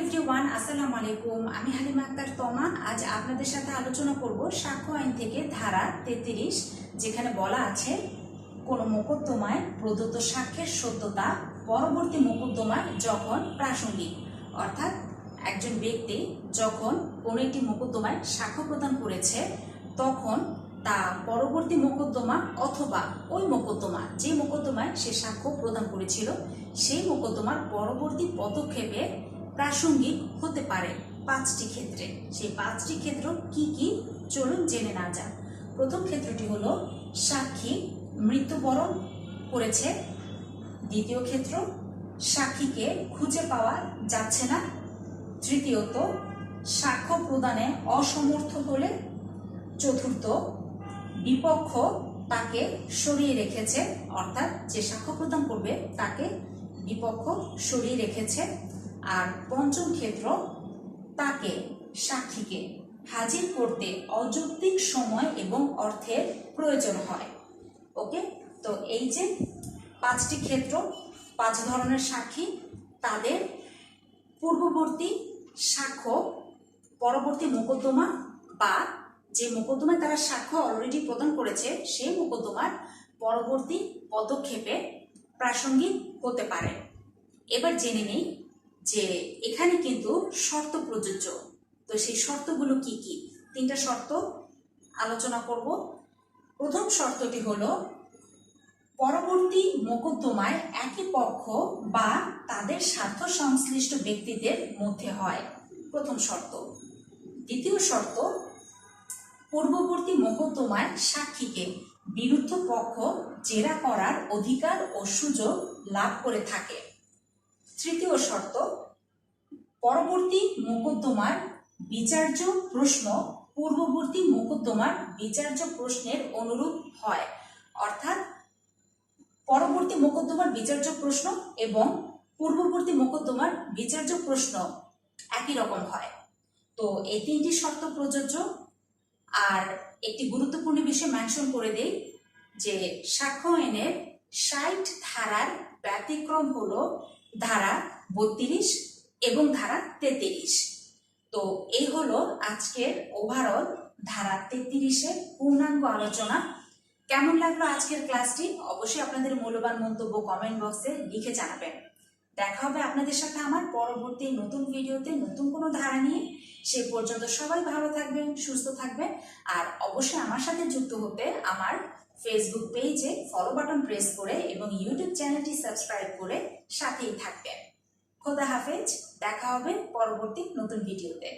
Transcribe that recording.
Everyone আসসালামু আলাইকুম। আমি হালিমা আক্তার তমা আজ আপনাদের সাথে আলোচনা করব সাক্ষ্য আইন থেকে ধারা তেত্রিশ, যেখানে বলা আছে, কোনো মোকদ্দমায় প্রদত্ত সাক্ষ্যের সত্যতা পরবর্তী মোকদ্দমায় যখন প্রাসঙ্গিক। অর্থাৎ একজন ব্যক্তি যখন কোনো একটি মোকদ্দমায় সাক্ষ্য প্রদান করেছে, তখন তা পরবর্তী মোকদ্দমা অথবা ওই মোকদ্দমা, যে মোকদ্দমায় সে সাক্ষ্য প্রদান করেছিল, সেই মোকদ্দমার পরবর্তী পদক্ষেপে প্রাসঙ্গিক হতে পারে পাঁচটি ক্ষেত্রে। সেই পাঁচটি ক্ষেত্র কি কি? চলুন জেনে না যাক। প্রথম ক্ষেত্রটি হলো সাক্ষী মৃত্যুবরণ করেছে। দ্বিতীয় ক্ষেত্র, সাক্ষীকে খুঁজে পাওয়া যাচ্ছে না। তৃতীয়ত, সাক্ষ্য প্রদানে অসমর্থ হলে। চতুর্থ, বিপক্ষ তাকে সরিয়ে রেখেছে, অর্থাৎ যে সাক্ষ্য প্রদান করবে তাকে বিপক্ষ সরিয়ে রেখেছে। আর পঞ্চম ক্ষেত্র তাকে সাক্ষীকে হাজির করতে অযৌক্তিক সময় এবং অর্থের প্রয়োজন হয়। ওকে? তো এই যে পাঁচটি ক্ষেত্র, পাঁচ ধরনের সাক্ষী, তাদের পূর্ববর্তী সাক্ষ্য, পরবর্তী মোকদ্দমা বা যে মোকদ্দমায় তারা সাক্ষ্য অলরেডি প্রদান করেছে, সেই মোকদ্দমার পরবর্তী পদক্ষেপে প্রাসঙ্গিক হতে পারে। এবার জেনে নেই যে এখানে কিন্তু শর্ত প্রযোজ্য। তো সেই শর্তগুলো কি কি? তিনটা শর্ত আলোচনা করব। প্রথম শর্তটি হলো, পরবর্তী মোকদ্দমায় একই পক্ষ বা তাদের স্বার্থ সংশ্লিষ্ট ব্যক্তিদের মধ্যে হয়, প্রথম শর্ত। দ্বিতীয় শর্ত, পূর্ববর্তী মোকদ্দমায় সাক্ষীকে বিরুদ্ধ পক্ষ জেরা করার অধিকার ও সুযোগ লাভ করে থাকে। তৃতীয় শর্ত, পরবর্তী মোকদ্দমার বিচার্য প্রশ্ন পূর্ববর্তী মোকদ্দমার বিচার্য প্রশ্নের অনুরূপ হয়। অর্থাৎ, পরবর্তী মোকদ্দমার বিচার্য প্রশ্ন এবং পূর্ববর্তী মোকদ্দমার বিচার্য প্রশ্ন একই রকম হয়। তো এই তিনটি শর্ত প্রযোজ্য। আর একটি গুরুত্বপূর্ণ বিষয় মেনশন করে দেই, যে সাক্ষ্য আইনের ষাট ধারার ব্যতিক্রম হলো ধারা বত্রিশ এবং ধারা তেত্রিশ। তো এই হলো আজকের ওভারঅল ধারা তেত্রিশের পূর্ণাঙ্গ আলোচনা। কেমন লাগল আজকের ক্লাসটি? অবশ্যই আপনাদের মূল্যবান মন্তব্য কমেন্ট বক্সে লিখে জানাবেন। দেখা হবে আপনাদের সাথে আমার পরবর্তী নতুন ভিডিওতে নতুন কোনো ধারা নিয়ে। সে পর্যন্ত সবাই ভালো থাকবেন, সুস্থ থাকবেন। আর অবশ্যই আমার সাথে যুক্ত হতে আমার ফেসবুক পেজে ফলো বাটন প্রেস করে এবং ইউটিউব চ্যানেলটি সাবস্ক্রাইব করে সাথেই থাকবেন। খোদা হাফেজ, দেখা হবে পরবর্তী নতুন ভিডিওতে